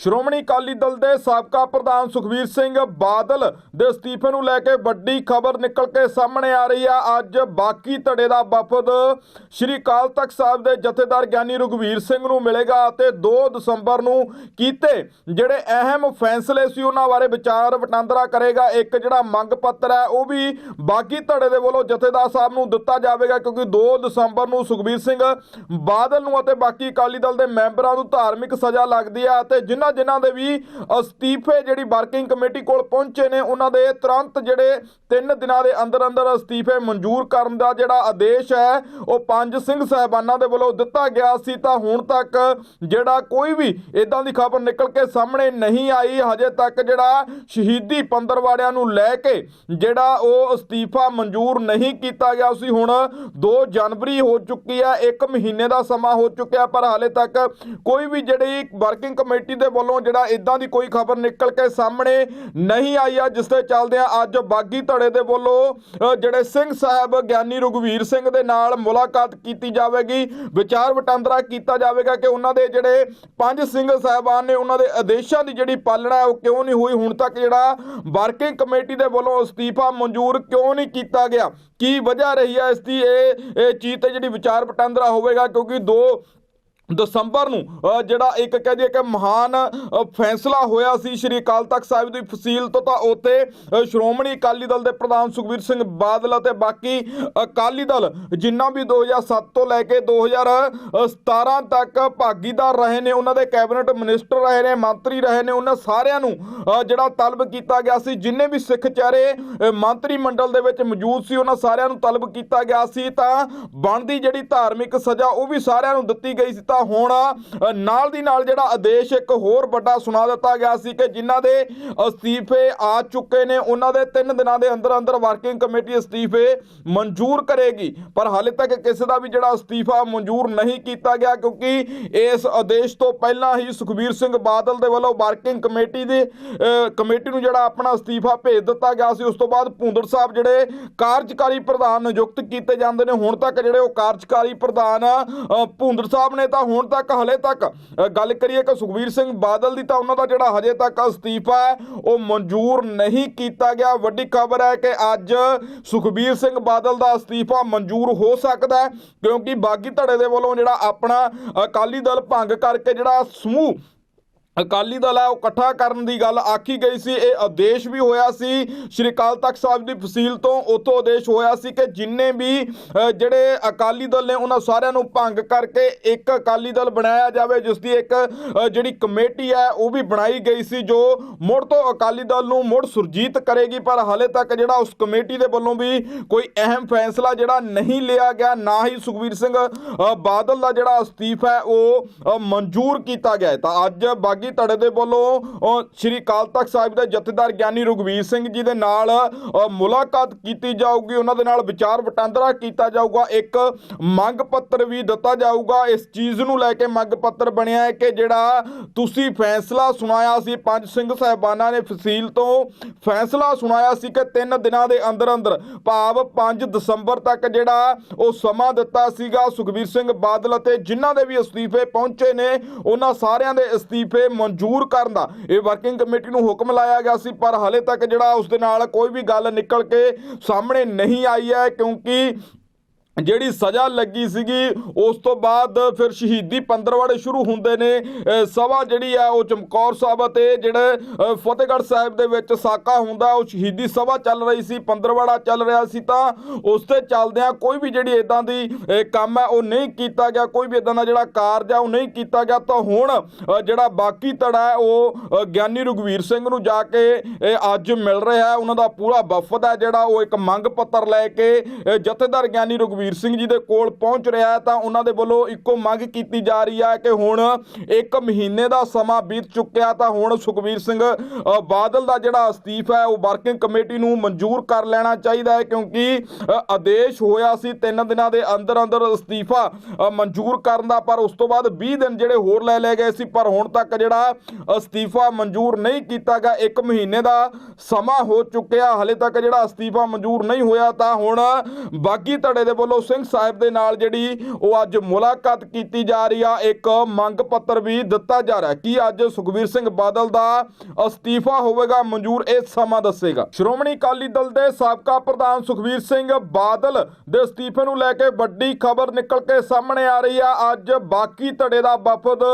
ਸ਼੍ਰੋਮਣੀ ਅਕਾਲੀ ਦਲ ਦੇ ਸਾਬਕਾ ਪ੍ਰਧਾਨ ਸੁਖਬੀਰ ਸਿੰਘ ਬਾਦਲ ਦੇ ਅਸਤੀਫੇ ਨੂੰ ਲੈ ਕੇ ਵੱਡੀ ਖਬਰ ਨਿਕਲ ਕੇ ਸਾਹਮਣੇ ਆ ਰਹੀ ਆ। ਅੱਜ ਬਾਕੀ ਧੜੇ ਦਾ ਵਫਦ ਸ਼੍ਰੀ ਅਕਾਲ ਤਖਤ ਸਾਹਿਬ ਦੇ ਜਥੇਦਾਰ ਗਿਆਨੀ ਰਘਵੀਰ ਸਿੰਘ ਨੂੰ ਮਿਲੇਗਾ ਅਤੇ 2 ਦਸੰਬਰ ਨੂੰ ਕੀਤੇ ਜਿਹੜੇ ਅਹਿਮ ਫੈਸਲੇ ਸੀ ਉਹਨਾਂ ਬਾਰੇ ਵਿਚਾਰ ਵਟਾਂਦਰਾ ਕਰੇਗਾ। ਇੱਕ ਜਿਹੜਾ ਮੰਗ ਪੱਤਰ ਹੈ, ਉਹ ਵੀ ਬਾਕੀ ਧੜੇ ਦੇ ਵੱਲੋਂ ਜਥੇਦਾਰ ਸਾਹਿਬ ਨੂੰ ਦਿੱਤਾ ਜਾਵੇਗਾ ਕਿਉਂਕਿ 2 ਦਸੰਬਰ ਨੂੰ ਸੁਖਬੀਰ ਸਿੰਘ ਬਾਦਲ ਨੂੰ ਅਤੇ ਬਾਕੀ ਅਕਾਲੀ ਦਲ ਦੇ ਮੈਂਬਰਾਂ ਨੂੰ ਧਾਰਮਿਕ ਸਜ਼ਾ ਲੱਗਦੀ ਹੈ ਅਤੇ ਜਿਨ੍ਹਾਂ ਜਿਨ੍ਹਾਂ ਦੇ ਵੀ ਅਸਤੀਫੇ ਜਿਹੜੀ ਵਰਕਿੰਗ ਕਮੇਟੀ ਕੋਲ ਪਹੁੰਚੇ ਨੇ, ਉਹਨਾਂ ਦੇ ਤੁਰੰਤ ਜਿਹੜੇ 3 ਦਿਨਾਂ ਦੇ ਅੰਦਰ ਅੰਦਰ ਅਸਤੀਫੇ ਮਨਜ਼ੂਰ ਕਰਨ ਦਾ ਜਿਹੜਾ ਆਦੇਸ਼ ਹੈ, ਉਹ ਪੰਜ ਸਿੰਘ ਸਾਹਿਬਾਨਾਂ ਦੇ ਵੱਲੋਂ ਦਿੱਤਾ ਗਿਆ ਸੀ। ਤਾਂ ਹੁਣ ਤੱਕ ਜਿਹੜਾ ਕੋਈ ਵੀ ਇਦਾਂ ਦੀ ਖਬਰ ਨਿਕਲ ਕੇ ਸਾਹਮਣੇ ਨਹੀਂ ਆਈ, ਹਜੇ ਤੱਕ ਜਿਹੜਾ ਸ਼ਹੀਦੀ ਪੰਦਰਵਾੜਿਆਂ ਨੂੰ ਲੈ ਕੇ ਜਿਹੜਾ ਉਹ ਅਸਤੀਫਾ ਮਨਜ਼ੂਰ ਨਹੀਂ ਕੀਤਾ ਗਿਆ ਸੀ। ਹੁਣ 2 ਜਨਵਰੀ ਹੋ ਚੁੱਕੀ ਹੈ 1 ਮਹੀਨੇ ਦਾ ਸਮਾਂ ਹੋ ਚੁੱਕਿਆ, ਪਰ ਹਾਲੇ ਤੱਕ ਕੋਈ ਵੀ ਜਿਹੜੀ ਵਰਕਿੰਗ ਕਮੇਟੀ ਦੇ ਵੱਲੋਂ ਜਿਹੜਾ ਇਦਾਂ ਦੀ ਕੋਈ ਖਬਰ ਨਿਕਲ ਕੇ ਸਾਹਮਣੇ ਨਹੀਂ ਆਈ ਆ, ਜਿਸ ਦੇ ਚੱਲਦੇ ਆ ਅੱਜ ਬਾਗੀ ਧੜੇ ਦੇ ਵੱਲੋਂ ਜਿਹੜੇ ਸਿੰਘ ਸਾਹਿਬ ਗਿਆਨੀ ਰਘਵੀਰ ਸਿੰਘ ਦੇ ਨਾਲ ਮੁਲਾਕਾਤ ਕੀਤੀ ਜਾਵੇਗੀ। ਵਿਚਾਰ ਵਟਾਂਦਰਾ ਕੀਤਾ ਜਾਵੇਗਾ ਕਿ ਉਹਨਾਂ ਦੇ ਜਿਹੜੇ ਪੰਜ ਸਿੰਘ ਸਾਹਿਬਾਨ ਨੇ, ਉਹਨਾਂ ਦੇ ਆਦੇਸ਼ਾਂ ਦੀ ਜਿਹੜੀ ਪਾਲਣਾ ਹੈ, ਉਹ ਕਿਉਂ ਨਹੀਂ ਹੋਈ? ਹੁਣ ਤੱਕ ਜਿਹੜਾ ਵਰਕਿੰਗ ਕਮੇਟੀ ਦੇ ਵੱਲੋਂ ਅਸਤੀਫਾ ਮਨਜ਼ੂਰ ਕਿਉਂ ਨਹੀਂ ਕੀਤਾ ਗਿਆ? ਕੀ ਵਜ੍ਹਾ ਰਹੀ ਹੈ ਇਸ ਦੀ? ਇਹ ਚੀਜ਼ ਤੇ ਜਿਹੜੀ ਵਿਚਾਰ ਵਟਾਂਦਰਾ ਹੋਵੇਗਾ, ਕਿਉਂਕਿ ਦੋ ਦਸੰਬਰ ਨੂੰ ਜਿਹੜਾ ਇੱਕ ਕਹਿ ਦਈਏ ਕਿ ਮਹਾਨ ਫੈਸਲਾ ਹੋਇਆ ਸੀ ਸ਼੍ਰੀ ਅਕਾਲ ਤਖਤ ਸਾਹਿਬ ਦੀ ਫਸੀਲ ਤੋਂ ਤਾਂ ਉੱਥੇ ਸ਼੍ਰੋਮਣੀ ਅਕਾਲੀ ਦਲ ਦੇ ਪ੍ਰਧਾਨ ਸੁਖਬੀਰ ਸਿੰਘ ਬਾਦਲ ਅਤੇ ਬਾਕੀ ਅਕਾਲੀ ਦਲ ਜਿੰਨਾ ਵੀ 2007 ਤੋਂ ਲੈ ਕੇ 2017 ਤੱਕ ਭਾਗੀਦਾਰ ਰਹੇ ਨੇ, ਉਹਨਾਂ ਦੇ ਕੈਬਨਿਟ ਮਿਨਿਸਟਰ ਰਹੇ ਨੇ, ਮੰਤਰੀ ਰਹੇ ਨੇ, ਉਹਨਾਂ ਸਾਰਿਆਂ ਨੂੰ ਜਿਹੜਾ ਤਲਬ ਕੀਤਾ ਗਿਆ ਸੀ, ਜਿੰਨੇ ਵੀ ਸਿੱਖ ਚਿਹਰੇ ਮੰਤਰੀ ਮੰਡਲ ਦੇ ਵਿੱਚ ਮੌਜੂਦ ਸੀ, ਉਹਨਾਂ ਸਾਰਿਆਂ ਨੂੰ ਤਲਬ ਕੀਤਾ ਗਿਆ ਸੀ, ਤਾਂ ਬਣਦੀ ਜਿਹੜੀ ਧਾਰਮਿਕ ਸਜ਼ਾ ਉਹ ਵੀ ਸਾਰਿਆਂ ਨੂੰ ਦਿੱਤੀ ਗਈ ਸੀ, ਤਾਂ ਹੁਣ ਨਾਲ ਦੀ ਨਾਲ ਜਿਹੜਾ ਆਦੇਸ਼ ਇੱਕ ਹੋਰ ਵੱਡਾ ਸੁਣਾ ਦਿੱਤਾ ਗਿਆ ਸੀ ਕਿ ਜਿਨ੍ਹਾਂ ਦੇ ਅਸਤੀਫੇ ਆ ਚੁੱਕੇ ਨੇ ਉਹਨਾਂ ਦੇ 3 ਦਿਨਾਂ ਦੇ ਅੰਦਰ ਅੰਦਰ ਵਰਕਿੰਗ ਕਮੇਟੀ ਅਸਤੀਫੇ ਮਨਜ਼ੂਰ ਕਰੇਗੀ। ਪਰ ਹਾਲੇ ਤੱਕ ਕਿਸੇ ਦਾ ਵੀ ਜਿਹੜਾ ਅਸਤੀਫਾ ਮਨਜ਼ੂਰ ਨਹੀਂ ਕੀਤਾ ਗਿਆ ਕਿਉਂਕਿ ਇਸ ਆਦੇਸ਼ ਤੋਂ ਪਹਿਲਾਂ ਹੀ ਸੁਖਬੀਰ ਸਿੰਘ ਬਾਦਲ ਦੇ ਵੱਲੋਂ ਵਰਕਿੰਗ ਕਮੇਟੀ ਦੀ ਅ, ਕਮੇਟੀ ਨੂੰ ਜਿਹੜਾ ਆਪਣਾ ਅਸਤੀਫਾ ਭੇਜ ਦਿੱਤਾ ਗਿਆ ਸੀ ਉਸ ਤੋਂ ਬਾਅਦ ਭੁੰਦੜ ਸਾਹਿਬ ਜਿਹੜੇ ਕਾਰਜਕਾਰੀ ਪ੍ਰਧਾਨ ਨਿਯੁਕਤ ਕੀਤੇ ਜਾਂਦੇ ਨੇ ਹੁਣ ਤੱਕ ਜਿਹੜੇ ਉਹ ਕਾਰਜਕਾਰੀ ਪ੍ਰਧਾਨ ਅ, ਸਾਹਿਬ ਨੇ ਤਾਂ ਹੁਣ ਤੱਕ, ਹਲੇ ਤੱਕ ਗੱਲ ਕਰੀਏ ਕਿ ਸੁਖਬੀਰ ਸਿੰਘ ਬਾਦਲ ਦੀ ਤਾਂ ਉਹਨਾਂ ਦਾ ਜਿਹੜਾ ਹਜੇ ਤੱਕ ਅਸਤੀਫਾ ਹੈ, ਉਹ ਮਨਜ਼ੂਰ ਨਹੀਂ ਕੀਤਾ ਗਿਆ। ਵੱਡੀ ਖਬਰ ਹੈ ਕਿ ਅੱਜ ਸੁਖਬੀਰ ਸਿੰਘ ਬਾਦਲ ਦਾ ਅਸਤੀਫਾ ਮਨਜ਼ੂਰ ਹੋ ਸਕਦਾ ਹੈ, ਕਿਉਂਕਿ ਬਾਗੀ ਧੜੇ ਦੇ ਵੱਲੋਂ ਜਿਹੜਾ ਆਪਣਾ ਅਕਾਲੀ ਦਲ ਭੰਗ ਕਰਕੇ ਜਿਹੜਾ ਸਮੂਹ ਅਕਾਲੀ ਦਲ ਹੈ, ਉਹ ਇਕੱਠਾ ਕਰਨ ਦੀ ਗੱਲ ਆਖੀ ਗਈ ਸੀ। ਇਹ ਆਦੇਸ਼ ਵੀ ਹੋਇਆ ਸੀ। ਸ਼੍ਰੀ ਅਕਾਲ ਤਖਤ ਸਾਹਿਬ ਦੀ ਫਸੀਲ ਤੋਂ ਉਤੋਂ ਆਦੇਸ਼ ਹੋਇਆ ਸੀ ਕਿ ਜਿੰਨੇ ਵੀ ਜਿਹੜੇ ਅਕਾਲੀ ਦਲ ਨੇ, ਉਹਨਾਂ ਸਾਰਿਆਂ ਨੂੰ ਭੰਗ ਕਰਕੇ ਇੱਕ ਅਕਾਲੀ ਦਲ ਬਣਾਇਆ ਜਾਵੇ, ਜਿਸ ਦੀ ਇੱਕ ਜਿਹੜੀ ਕਮੇਟੀ ਹੈ, ਉਹ ਵੀ ਬਣਾਈ ਗਈ ਸੀ, ਜੋ ਮੁੜ ਤੋਂ ਅਕਾਲੀ ਦਲ ਨੂੰ ਮੁੜ ਸੁਰਜੀਤ ਕਰੇਗੀ। ਪਰ ਹਾਲੇ ਤੱਕ ਜਿਹੜਾ ਉਸ ਕਮੇਟੀ ਦੇ ਵੱਲੋਂ ਵੀ ਕੋਈ ਅਹਿਮ ਫੈਸਲਾ ਜਿਹੜਾ ਨਹੀਂ ਲਿਆ ਗਿਆ, ਨਾ ਹੀ ਸੁਖਬੀਰ ਸਿੰਘ ਬਾਦਲ ਦਾ ਜਿਹੜਾ ਅਸਤੀਫਾ ਹੈ, ਉਹ ਮਨਜ਼ੂਰ ਕੀਤਾ ਗਿਆ ਤਾਂ ਅੱਜ ਬਾਗੀ ਧੜੇ ਦੇ ਵੱਲੋਂ ਸ਼੍ਰੀ ਅਕਾਲ ਤਖਤ ਸਾਹਿਬ ਦੇ ਜਥੇਦਾਰ ਗਿਆਨੀ ਰਘਵੀਰ ਸਿੰਘ ਜੀ ਦੇ ਨਾਲ ਮੁਲਾਕਾਤ ਕੀਤੀ ਜਾਊਗੀ। ਉਹਨਾਂ ਦੇ ਨਾਲ ਵਿਚਾਰ ਵਟਾਂਦਰਾ ਕੀਤਾ ਜਾਊਗਾ। ਇੱਕ ਮੰਗ ਪੱਤਰ ਵੀ ਦਿੱਤਾ ਜਾਊਗਾ। ਇਸ ਚੀਜ਼ ਨੂੰ ਲੈ ਕੇ ਮੰਗ ਪੱਤਰ ਬਣਿਆ ਹੈ ਕਿ ਜਿਹੜਾ ਤੁਸੀਂ ਫੈਸਲਾ ਸੁਣਾਇਆ ਸੀ, ਪੰਜ ਸਿੰਘ ਸਾਹਿਬਾਨਾਂ ਨੇ ਫਸੀਲ ਤੋਂ ਫੈਸਲਾ ਸੁਣਾਇਆ ਸੀ ਕਿ 3 ਦਿਨਾਂ ਦੇ ਅੰਦਰ ਅੰਦਰ, ਭਾਵ 5 ਦਸੰਬਰ ਤੱਕ ਜਿਹੜਾ ਉਹ ਸਮਾਂ ਦਿੱਤਾ ਸੀਗਾ, ਸੁਖਬੀਰ ਸਿੰਘ ਬਾਦਲ ਅਤੇ ਜਿਨ੍ਹਾਂ ਦੇ ਵੀ ਅਸਤੀਫੇ ਪਹੁੰਚੇ ਨੇ, ਉਹਨਾਂ ਸਾਰਿਆਂ ਦੇ ਅਸਤੀਫੇ ਮਨਜ਼ੂਰ ਕਰਨ ਦਾ। ਇਹ ਵਰਕਿੰਗ ਕਮੇਟੀ ਨੂੰ ਹੁਕਮ ਲਾਇਆ ਗਿਆ ਸੀ, ਪਰ ਹਲੇ ਤੱਕ ਜਿਹੜਾ ਉਸ ਦੇ ਨਾਲ ਕੋਈ ਵੀ ਗੱਲ ਨਿਕਲ ਕੇ ਸਾਹਮਣੇ ਨਹੀਂ ਆਈ ਹੈ, ਕਿਉਂਕਿ ਜਿਹੜੀ ਸਜ਼ਾ ਲੱਗੀ ਸੀਗੀ ਉਸ ਤੋਂ ਬਾਅਦ ਫਿਰ ਸ਼ਹੀਦੀ ਪੰਦਰਵਾੜੇ ਸ਼ੁਰੂ ਹੁੰਦੇ ਨੇ। ਅ, ਸਭਾ ਜਿਹੜੀ ਆ ਉਹ ਚਮਕੌਰ ਸਾਹਿਬ ਅਤੇ ਜਿਹੜੇ ਫਤਿਹਗੜ੍ਹ ਸਾਹਿਬ ਦੇ ਵਿੱਚ ਸਾਕਾ ਹੁੰਦਾ ਉਹ ਸ਼ਹੀਦੀ ਸਭਾ ਚੱਲ ਰਹੀ ਸੀ ਪੰਦਰਵਾੜਾ ਚੱਲ ਰਿਹਾ ਸੀ ਤਾਂ ਉਸ ਤੇ ਚੱਲਦਿਆਂ ਕੋਈ ਵੀ ਜਿਹੜੀ ਇਦਾਂ ਦੀ ਕੰਮ ਹੈ ਉਹ ਨਹੀਂ ਕੀਤਾ ਗਿਆ। ਕੋਈ ਵੀ ਇਦਾਂ ਦਾ ਜਿਹੜਾ ਕਾਰਜ ਹੈ ਉਹ ਨਹੀਂ ਕੀਤਾ ਗਿਆ। ਤਾਂ ਹੁਣ ਜਿਹੜਾ ਬਾਕੀ ਧੜਾ ਹੈ ਉਹ ਗਿਆਨੀ ਰਘਵੀਰ ਸਿੰਘ ਨੂੰ ਜਾ ਕੇ ਅੱਜ ਮਿਲ ਰਿਹਾ ਹੈ। ਉਹਨਾਂ ਦਾ ਪੂਰਾ ਵਫਦ ਹੈ ਜਿਹੜਾ ਉਹ ਇੱਕ ਮੰਗ ਪੱਤਰ ਲੈ ਕੇ ਜਥੇਦਾਰ ਗਿਆਨੀ ਰਘਵੀਰ ਸਿੰਘ ਜੀ ਦੇ ਕੋਲ ਪਹੁੰਚ ਰਿਹਾ ਹੈ ਤਾਂ ਉਹਨਾਂ ਦੇ ਵੱਲੋਂ ਇੱਕੋ ਮੰਗ ਕੀਤੀ ਜਾ ਰਹੀ ਹੈ ਕਿ ਹੁਣ ਇੱਕ ਮਹੀਨੇ ਦਾ ਸਮਾਂ ਬੀਤ ਚੁੱਕਿਆ ਤਾਂ ਹੁਣ ਸੁਖਬੀਰ ਸਿੰਘ ਬਾਦਲ ਦਾ ਜਿਹੜਾ ਅਸਤੀਫਾ ਹੈ ਉਹ ਵਰਕਿੰਗ ਕਮੇਟੀ ਨੂੰ ਮਨਜ਼ੂਰ ਕਰ ਲੈਣਾ ਚਾਹੀਦਾ ਹੈ ਕਿਉਂਕਿ ਆਦੇਸ਼ ਹੋਇਆ ਸੀ 3 ਦਿਨਾਂ ਦੇ ਅੰਦਰ ਅੰਦਰ ਅਸਤੀਫਾ ਮਨਜ਼ੂਰ ਕਰਨ ਦਾ ਪਰ ਉਸ ਤੋਂ ਬਾਅਦ 20 ਦਿਨ ਜਿਹੜੇ ਹੋਰ ਲੈ ਲਏ ਗਏ ਸੀ ਪਰ ਹੁਣ ਤੱਕ ਜਿਹੜਾ ਅਸਤੀਫਾ ਮਨਜ਼ੂਰ ਨਹੀਂ ਕੀਤਾ ਗਿਆ 1 ਮਹੀਨੇ ਦਾ ਸਮਾਂ ਹੋ ਚੁੱਕਿਆ, ਹਲੇ ਤੱਕ ਜਿਹੜਾ ਅਸਤੀਫਾ ਮਨਜ਼ੂਰ ਨਹੀਂ ਹੋਇਆ ਤਾਂ ਹੁਣ ਬਾਗੀ ਧੜੇ ਦੇ ਵੱਲੋਂ ਸਿੰਘ ਸਾਹਿਬ ਦੇ ਨਾਲ ਜਿਹੜੀ ਉਹ ਅੱਜ ਮੁਲਾਕਾਤ ਕੀਤੀ ਜਾ ਰਹੀ ਆ, ਇੱਕ ਮੰਗ ਪੱਤਰ ਵੀ ਦਿੱਤਾ ਜਾ ਰਿਹਾ। ਹੈ ਅੱਜ ਸੁਖਬੀਰ ਸਿੰਘ ਬਾਦਲ ਦਾ ਅਸਤੀਫਾ ਹੋਵੇਗਾ? ਮਨਜ਼ੂਰ ਇਹ ਸਮਾਂ ਦੱਸੇਗਾ। ਸ਼੍ਰੋਮਣੀ ਅਕਾਲੀ ਦਲ ਦੇ ਸਾਬਕਾ ਪ੍ਰਧਾਨ ਸੁਖਬੀਰ ਸਿੰਘ ਬਾਦਲ ਦੇ ਅਸਤੀਫੇ ਨੂੰ ਲੈ ਕੇ ਵੱਡੀ ਖਬਰ ਨਿਕਲ ਕੇ ਸਾਹਮਣੇ ਆ ਰਹੀ ਆ। ਅੱਜ ਬਾਕੀ ਧੜੇ ਦਾ ਵਫਦ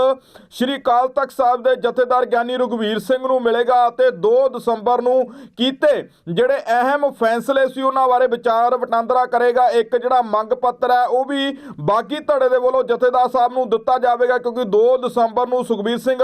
ਸ਼੍ਰੀ ਅਕਾਲ ਤਖਤ ਸਾਹਿਬ ਦੇ ਜਥੇਦਾਰ ਗਿਆਨੀ ਰਘਵੀਰ ਸਿੰਘ ਨੂੰ ਮਿਲੇਗਾ ਅਤੇ 2 ਦਸੰਬਰ ਨੂੰ ਕੀਤੇ ਜਿਹੜੇ ਅਹਿਮ ਫੈਸਲੇ ਸੀ, ਉਹਨਾਂ ਬਾਰੇ ਵਿਚਾਰ ਵਟਾਂਦਰਾ ਕਰੇਗਾ। ਇੱਕ ਜਿਹੜਾ ਮੰਗ ਪੱਤਰ ਹੈ, ਉਹ ਵੀ ਬਾਕੀ ਧੜੇ ਦੇ ਵੱਲੋਂ ਜਥੇਦਾਰ ਸਾਹਿਬ ਨੂੰ ਦਿੱਤਾ ਜਾਵੇਗਾ, ਕਿਉਂਕਿ 2 ਦਸੰਬਰ ਨੂੰ ਸੁਖਬੀਰ ਸਿੰਘ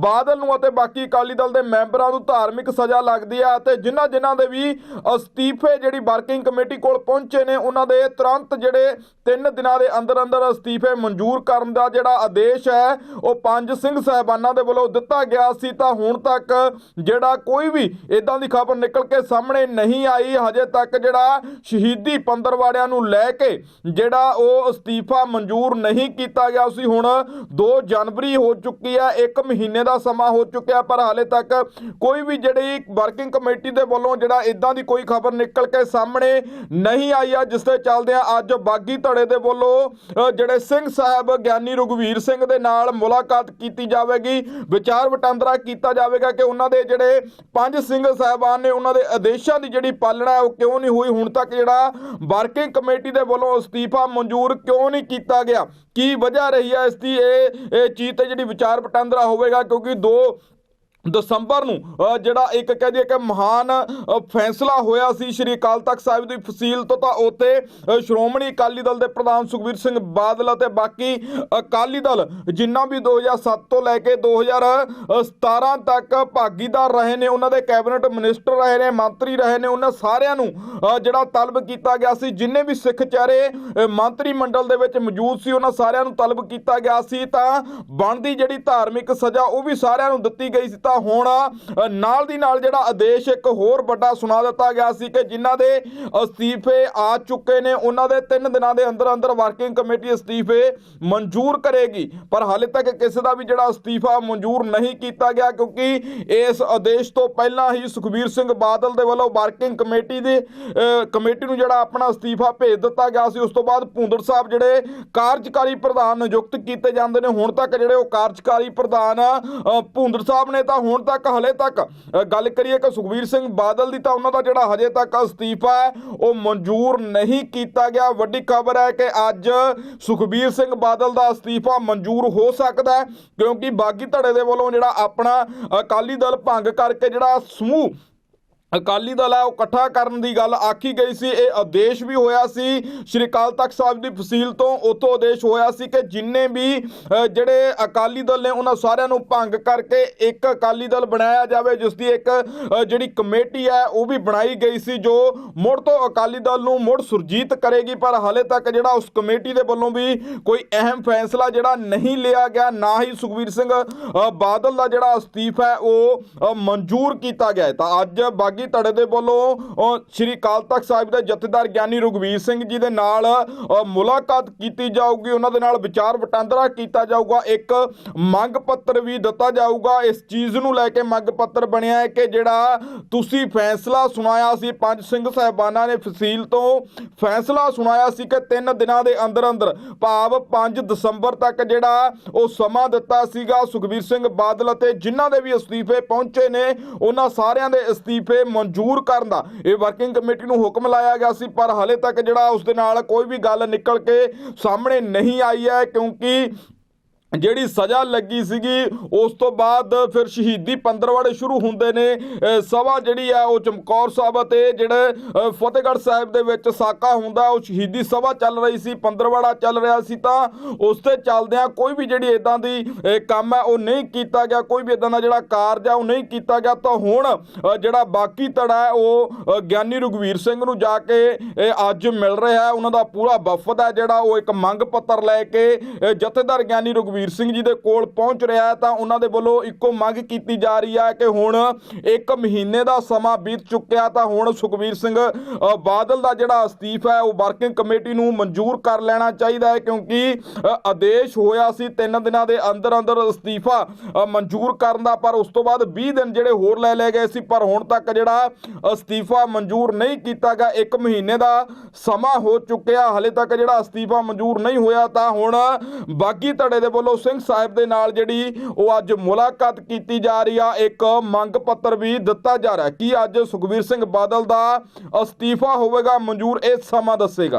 ਬਾਦਲ ਨੂੰ ਅਤੇ ਬਾਕੀ ਅਕਾਲੀ ਦਲ ਦੇ ਮੈਂਬਰਾਂ ਨੂੰ ਧਾਰਮਿਕ ਸਜ਼ਾ ਲੱਗਦੀ ਹੈ ਅਤੇ ਜਿਨ੍ਹਾਂ ਜਿਨ੍ਹਾਂ ਦੇ ਵੀ ਅਸਤੀਫੇ ਜਿਹੜੀ ਵਰਕਿੰਗ ਕਮੇਟੀ ਕੋਲ ਪਹੁੰਚੇ ਨੇ, ਉਹਨਾਂ ਦੇ ਤੁਰੰਤ ਜਿਹੜੇ 3 ਦਿਨਾਂ ਦੇ ਅੰਦਰ ਅੰਦਰ ਅਸਤੀਫੇ ਮਨਜ਼ੂਰ ਕਰਨ ਦਾ ਜਿਹੜਾ ਆਦੇਸ਼ ਹੈ, ਉਹ ਪੰਜ ਸਿੰਘ ਸਾਹਿਬਾਨਾਂ ਦੇ ਵੱਲੋਂ ਦਿੱਤਾ ਗਿਆ ਸੀ। ਤਾਂ ਹੁਣ ਤੱਕ ਜਿਹੜਾ ਕੋਈ ਵੀ ਇਦਾਂ ਦੀ ਖਬਰ ਨਿਕਲ ਕੇ ਸਾਹਮਣੇ ਨਹੀਂ ਆਈ, ਹਜੇ ਤੱਕ ਜਿਹੜਾ ਸ਼ਹੀਦੀ ਪੰਦਰਵਾੜਿਆਂ ਨੂੰ ਲੈ ਕੇ ਜਿਹੜਾ ਉਹ ਅਸਤੀਫਾ ਮਨਜ਼ੂਰ ਨਹੀਂ ਕੀਤਾ ਗਿਆ ਸੀ, ਹੁਣ 2 ਜਨਵਰੀ ਹੋ ਚੁੱਕੀ ਹੈ 1 ਮਹੀਨੇ ਦਾ ਸਮਾਂ ਹੋ ਚੁੱਕਿਆ ਪਰ ਹਾਲੇ ਤੱਕ ਕੋਈ ਵੀ ਜਿਹੜੀ ਵਰਕਿੰਗ ਕਮੇਟੀ ਦੇ ਵੱਲੋਂ ਜਿਹੜਾ ਇਦਾਂ ਦੀ ਕੋਈ ਖਬਰ ਨਿਕਲ ਕੇ ਸਾਹਮਣੇ ਨਹੀਂ ਆਈ ਆ, ਜਿਸ ਤੇ ਚੱਲਦੇ ਆ ਅੱਜ ਬਾਗੀ ਧੜੇ ਦੇ ਵੱਲੋਂ ਜਿਹੜੇ ਸਿੰਘ ਸਾਹਿਬ ਗਿਆਨੀ ਰਘਵੀਰ ਸਿੰਘ ਦੇ ਨਾਲ ਮੁਲਾਕਾਤ ਕੀਤੀ ਜਾਵੇਗੀ। ਵਿਚਾਰ ਵਟਾਂਦਰਾ ਕੀਤਾ ਜਾਵੇਗਾ ਕਿ ਉਹਨਾਂ ਦੇ ਜਿਹੜੇ ਪੰਜ ਸਿੰਘ ਸਾਹਿਬਾਨ ਨੇ, ਉਹਨਾਂ ਦੇ ਆਦੇਸ਼ਾਂ ਦੀ ਜਿਹੜੀ ਪਾਲਣਾ ਹੈ, ਉਹ ਕਿਉਂ ਨਹੀਂ ਹੋਈ? ਹੁਣ ਤੱਕ ਜਿਹੜਾ ਵਰਕਿੰਗ ਕਮੇਟੀ ਦੇ ਵੱਲੋਂ ਅਸਤੀਫਾ ਮਨਜ਼ੂਰ ਕਿਉਂ ਨਹੀਂ ਕੀਤਾ ਗਿਆ? ਕੀ ਵਜ੍ਹਾ ਰਹੀ ਹੈ ਇਸ ਦੀ? ਇਹ ਇਹ ਚੀਜ਼ ਤੇ ਜਿਹੜੀ ਵਿਚਾਰ ਵਟਾਂਦਰਾ ਹੋਵੇਗਾ ਕਿਉਂਕਿ ਦੋ ਦਸੰਬਰ ਨੂੰ ਜਿਹੜਾ ਇੱਕ ਕਹਿ ਦਈਏ ਕਿ ਮਹਾਨ ਫੈਸਲਾ ਹੋਇਆ ਸੀ ਸ਼੍ਰੀ ਅਕਾਲ ਤਖਤ ਸਾਹਿਬ ਦੀ ਫਸੀਲ ਤੋਂ, ਤਾਂ ਉੱਤੇ ਸ਼੍ਰੋਮਣੀ ਅਕਾਲੀ ਦਲ ਦੇ ਪ੍ਰਧਾਨ ਸੁਖਬੀਰ ਸਿੰਘ ਬਾਦਲ ਅਤੇ ਬਾਕੀ ਅਕਾਲੀ ਦਲ, ਜਿੰਨਾ ਵੀ 2007 ਤੋਂ ਲੈ ਕੇ 2017 ਤੱਕ ਭਾਗੀਦਾਰ ਰਹੇ ਨੇ, ਉਹਨਾਂ ਦੇ ਕੈਬਨਿਟ ਮਿਨਿਸਟਰ ਰਹੇ ਨੇ, ਮੰਤਰੀ ਰਹੇ ਨੇ, ਉਹਨਾਂ ਸਾਰਿਆਂ ਨੂੰ ਜਿਹੜਾ ਤਲਬ ਕੀਤਾ ਗਿਆ ਸੀ, ਜਿੰਨੇ ਵੀ ਸਿੱਖ ਚਿਹਰੇ ਮੰਤਰੀ ਮੰਡਲ ਦੇ ਵਿੱਚ ਮੌਜੂਦ ਸੀ, ਉਹਨਾਂ ਸਾਰਿਆਂ ਨੂੰ ਤਲਬ ਕੀਤਾ ਗਿਆ ਸੀ, ਤਾਂ ਬਣਦੀ ਜਿਹੜੀ ਧਾਰਮਿਕ ਸਜ਼ਾ, ਉਹ ਵੀ ਸਾਰਿਆਂ ਨੂੰ ਦਿੱਤੀ ਗਈ ਸੀ ਤਾਂ ਹੁਣ ਨਾਲ ਦੀ ਨਾਲ ਜਿਹੜਾ ਆਦੇਸ਼ ਇੱਕ ਹੋਰ ਵੱਡਾ ਸੁਣਾ ਦਿੱਤਾ ਗਿਆ ਸੀ ਕਿ ਜਿਨ੍ਹਾਂ ਦੇ ਅਸਤੀਫੇ ਆ ਚੁੱਕੇ ਨੇ ਉਹਨਾਂ ਦੇ 3 ਦਿਨਾਂ ਦੇ ਅੰਦਰ ਅੰਦਰ ਵਰਕਿੰਗ ਕਮੇਟੀ ਅਸਤੀਫੇ ਮਨਜ਼ੂਰ ਕਰੇਗੀ। ਪਰ ਹਾਲੇ ਤੱਕ ਕਿਸੇ ਦਾ ਵੀ ਜਿਹੜਾ ਅਸਤੀਫਾ ਮਨਜ਼ੂਰ ਨਹੀਂ ਕੀਤਾ ਗਿਆ ਕਿਉਂਕਿ ਇਸ ਆਦੇਸ਼ ਤੋਂ ਪਹਿਲਾਂ ਹੀ ਸੁਖਬੀਰ ਸਿੰਘ ਬਾਦਲ ਦੇ ਵੱਲੋਂ ਵਰਕਿੰਗ ਕਮੇਟੀ ਦੀ ਅ, ਕਮੇਟੀ ਨੂੰ ਜਿਹੜਾ ਆਪਣਾ ਅਸਤੀਫਾ ਭੇਜ ਦਿੱਤਾ ਗਿਆ ਸੀ ਉਸ ਤੋਂ ਬਾਅਦ ਭੂੰਦੜ ਸਾਹਿਬ ਜਿਹੜੇ ਕਾਰਜਕਾਰੀ ਪ੍ਰਧਾਨ ਨਿਯੁਕਤ ਕੀਤੇ ਜਾਂਦੇ ਨੇ ਹੁਣ ਤੱਕ ਜਿਹੜੇ ਉਹ ਕਾਰਜਕਾਰੀ ਪ੍ਰਧਾਨ ਅ, ਭੂੰਦੜ ਸਾਹਿਬ ਨੇ ਤਾਂ ਹੁਣ ਤੱਕ, ਹਲੇ ਤੱਕ। ਗੱਲ ਕਰੀਏ ਕਿ ਸੁਖਬੀਰ ਸਿੰਘ ਬਾਦਲ ਦੀ, ਤਾਂ ਉਹਨਾਂ ਦਾ ਜਿਹੜਾ ਹਜੇ ਤੱਕ ਅਸਤੀਫਾ ਹੈ, ਉਹ ਮਨਜ਼ੂਰ ਨਹੀਂ ਕੀਤਾ ਗਿਆ। ਵੱਡੀ ਖਬਰ ਹੈ ਕਿ ਅੱਜ ਸੁਖਬੀਰ ਸਿੰਘ ਬਾਦਲ ਦਾ ਅਸਤੀਫਾ ਮਨਜ਼ੂਰ ਹੋ ਸਕਦਾ ਹੈ, ਕਿਉਂਕਿ ਬਾਗੀ ਧੜੇ ਦੇ ਵੱਲੋਂ ਜਿਹੜਾ ਆਪਣਾ ਅਕਾਲੀ ਦਲ ਭੰਗ ਕਰਕੇ ਜਿਹੜਾ ਸਮੂਹ ਅਕਾਲੀ ਦਲ ਹੈ, ਉਹ ਇਕੱਠਾ ਕਰਨ ਦੀ ਗੱਲ ਆਖੀ ਗਈ ਸੀ। ਇਹ ਆਦੇਸ਼ ਵੀ ਹੋਇਆ ਸੀ, ਸ਼੍ਰੀ ਅਕਾਲ ਤਖਤ ਸਾਹਿਬ ਦੀ ਫਸੀਲ ਤੋਂ ਉਤੋਂ ਆਦੇਸ਼ ਹੋਇਆ ਸੀ ਕਿ ਜਿੰਨੇ ਵੀ ਜਿਹੜੇ ਅਕਾਲੀ ਦਲ ਨੇ, ਉਹਨਾਂ ਸਾਰਿਆਂ ਨੂੰ ਭੰਗ ਕਰਕੇ ਇੱਕ ਅਕਾਲੀ ਦਲ ਬਣਾਇਆ ਜਾਵੇ, ਜਿਸ ਦੀ ਇੱਕ ਜਿਹੜੀ ਕਮੇਟੀ ਹੈ, ਉਹ ਵੀ ਬਣਾਈ ਗਈ ਸੀ, ਜੋ ਮੁੜ ਤੋਂ ਅਕਾਲੀ ਦਲ ਨੂੰ ਮੁੜ ਸੁਰਜੀਤ ਕਰੇਗੀ। ਪਰ ਹਾਲੇ ਤੱਕ ਜਿਹੜਾ ਉਸ ਕਮੇਟੀ ਦੇ ਵੱਲੋਂ ਵੀ ਕੋਈ ਅਹਿਮ ਫੈਸਲਾ ਜਿਹੜਾ ਨਹੀਂ ਲਿਆ ਗਿਆ, ਨਾ ਹੀ ਸੁਖਬੀਰ ਸਿੰਘ ਬਾਦਲ ਦਾ ਜਿਹੜਾ ਅਸਤੀਫਾ ਹੈ, ਉਹ ਮਨਜ਼ੂਰ ਕੀਤਾ ਗਿਆ ਤਾਂ ਅੱਜ ਬਾਗੀ ਧੜੇ ਦੇ ਵੱਲੋਂ ਸ਼੍ਰੀ ਅਕਾਲ ਤਖਤ ਸਾਹਿਬ ਦੇ ਜਥੇਦਾਰ ਗਿਆਨੀ ਰਘਵੀਰ ਸਿੰਘ ਜੀ ਦੇ ਨਾਲ ਮੁਲਾਕਾਤ ਕੀਤੀ ਜਾਊਗੀ। ਉਹਨਾਂ ਦੇ ਨਾਲ ਵਿਚਾਰ ਵਟਾਂਦਰਾ ਕੀਤਾ ਜਾਊਗਾ। ਇੱਕ ਮੰਗ ਪੱਤਰ ਵੀ ਦਿੱਤਾ ਜਾਊਗਾ। ਇਸ ਚੀਜ਼ ਨੂੰ ਲੈ ਕੇ ਮੰਗ ਪੱਤਰ ਬਣਿਆ ਹੈ ਕਿ ਜਿਹੜਾ ਤੁਸੀਂ ਫੈਸਲਾ ਸੁਣਾਇਆ ਸੀ, ਪੰਜ ਸਿੰਘ ਸਾਹਿਬਾਨਾਂ ਨੇ ਫਸੀਲ ਤੋਂ ਫੈਸਲਾ ਸੁਣਾਇਆ ਸੀ ਕਿ 3 ਦਿਨਾਂ ਦੇ ਅੰਦਰ ਅੰਦਰ ਭਾਵ 5 ਦਸੰਬਰ ਤੱਕ ਜਿਹੜਾ ਉਹ ਸਮਾਂ ਦਿੱਤਾ ਸੀਗਾ, ਸੁਖਬੀਰ ਸਿੰਘ ਬਾਦਲ ਅਤੇ ਜਿਨ੍ਹਾਂ ਦੇ ਵੀ ਅਸਤੀਫੇ ਪਹੁੰਚੇ ਨੇ, ਉਹਨਾਂ ਸਾਰਿਆਂ ਦੇ ਅਸਤੀਫੇ ਮਨਜ਼ੂਰ ਕਰਨ ਦਾ। ਇਹ ਵਰਕਿੰਗ ਕਮੇਟੀ ਨੂੰ ਹੁਕਮ ਲਾਇਆ ਗਿਆ ਸੀ, ਪਰ ਹਲੇ ਤੱਕ ਜਿਹੜਾ ਉਸ ਦੇ ਨਾਲ ਕੋਈ ਵੀ ਗੱਲ ਨਿਕਲ ਕੇ ਸਾਹਮਣੇ ਨਹੀਂ ਆਈ ਹੈ, ਕਿਉਂਕਿ ਜਿਹੜੀ ਸਜ਼ਾ ਲੱਗੀ ਸੀਗੀ ਉਸ ਤੋਂ ਬਾਅਦ ਫਿਰ ਸ਼ਹੀਦੀ ਪੰਦਰਵਾੜੇ ਸ਼ੁਰੂ ਹੁੰਦੇ ਨੇ। ਅ, ਸਭਾ ਜਿਹੜੀ ਆ ਉਹ ਚਮਕੌਰ ਸਾਹਿਬ ਅਤੇ ਜਿਹੜੇ ਫਤਿਹਗੜ੍ਹ ਸਾਹਿਬ ਦੇ ਵਿੱਚ ਸਾਕਾ ਹੁੰਦਾ ਉਹ ਸ਼ਹੀਦੀ ਸਭਾ ਚੱਲ ਰਹੀ ਸੀ ਪੰਦਰਵਾੜਾ ਚੱਲ ਰਿਹਾ ਸੀ ਤਾਂ ਉਸ ਤੇ ਚੱਲਦਿਆਂ ਕੋਈ ਵੀ ਜਿਹੜੀ ਇਦਾਂ ਦੀ ਕੰਮ ਹੈ ਉਹ ਨਹੀਂ ਕੀਤਾ ਗਿਆ। ਕੋਈ ਵੀ ਇਦਾਂ ਦਾ ਜਿਹੜਾ ਕਾਰਜ ਆ ਉਹ ਨਹੀਂ ਕੀਤਾ ਗਿਆ। ਤਾਂ ਹੁਣ ਜਿਹੜਾ ਬਾਕੀ ਧੜਾ ਹੈ ਉਹ ਗਿਆਨੀ ਰਘਵੀਰ ਸਿੰਘ ਨੂੰ ਜਾ ਕੇ ਅੱਜ ਮਿਲ ਰਿਹਾ ਹੈ। ਉਹਨਾਂ ਦਾ ਪੂਰਾ ਵਫਦ ਹੈ ਜਿਹੜਾ ਉਹ ਇੱਕ ਮੰਗ ਪੱਤਰ ਲੈ ਕੇ ਜਥੇਦਾਰ ਗਿਆਨੀ ਰਘਵੀਰ ਸੁਖਵੀਰ ਸਿੰਘ ਜੀ ਦੇ ਕੋਲ ਪਹੁੰਚ ਰਿਹਾ ਹੈ ਤਾਂ ਉਹਨਾਂ ਦੇ ਵੱਲੋਂ ਇੱਕੋ ਮੰਗ ਕੀਤੀ ਜਾ ਰਹੀ ਹੈ ਕਿ ਹੁਣ ਇੱਕ ਮਹੀਨੇ ਦਾ ਸਮਾਂ ਬੀਤ ਚੁੱਕਿਆ ਤਾਂ ਹੁਣ ਸੁਖਵੀਰ ਸਿੰਘ ਬਾਦਲ ਦਾ ਜਿਹੜਾ ਅਸਤੀਫਾ ਹੈ ਉਹ ਵਰਕਿੰਗ ਕਮੇਟੀ ਨੂੰ ਮਨਜ਼ੂਰ ਕਰ ਲੈਣਾ ਚਾਹੀਦਾ ਹੈ ਕਿਉਂਕਿ ਆਦੇਸ਼ ਹੋਇਆ ਸੀ ਤਿੰਨ ਦਿਨਾਂ ਦੇ ਅੰਦਰ ਅੰਦਰ ਅਸਤੀਫਾ ਮਨਜ਼ੂਰ ਕਰਨ ਦਾ ਪਰ ਉਸ ਤੋਂ ਬਾਅਦ 20 ਦਿਨ ਜਿਹੜੇ ਹੋਰ ਲੈ ਲਏ ਗਏ ਸੀ ਪਰ ਹੁਣ ਤੱਕ ਜਿਹੜਾ ਅਸਤੀਫਾ ਮਨਜ਼ੂਰ ਨਹੀਂ ਕੀਤਾ ਗਿਆ 1 ਮਹੀਨੇ ਦਾ ਸਮਾਂ ਹੋ ਚੁੱਕਿਆ, ਹਲੇ ਤੱਕ ਜਿਹੜਾ ਅਸਤੀਫਾ ਮਨਜ਼ੂਰ ਨਹੀਂ ਹੋਇਆ ਤਾਂ ਹੁਣ ਬਾਗੀ ਧੜੇ ਦੇ ਵੱਲੋਂ ਸਿੰਘ ਸਾਹਿਬ ਦੇ ਨਾਲ ਜਿਹੜੀ ਉਹ ਅੱਜ ਮੁਲਾਕਾਤ ਕੀਤੀ ਜਾ ਰਹੀ ਆ, ਇੱਕ ਮੰਗ ਪੱਤਰ ਵੀ ਦਿੱਤਾ ਜਾ ਰਿਹਾ ਕੀ ਅੱਜ ਸੁਖਬੀਰ ਸਿੰਘ ਬਾਦਲ ਦਾ ਅਸਤੀਫਾ ਹੋਵੇਗਾ? ਮਨਜ਼ੂਰ ਇਹ ਸਮਾਂ ਦੱਸੇਗਾ।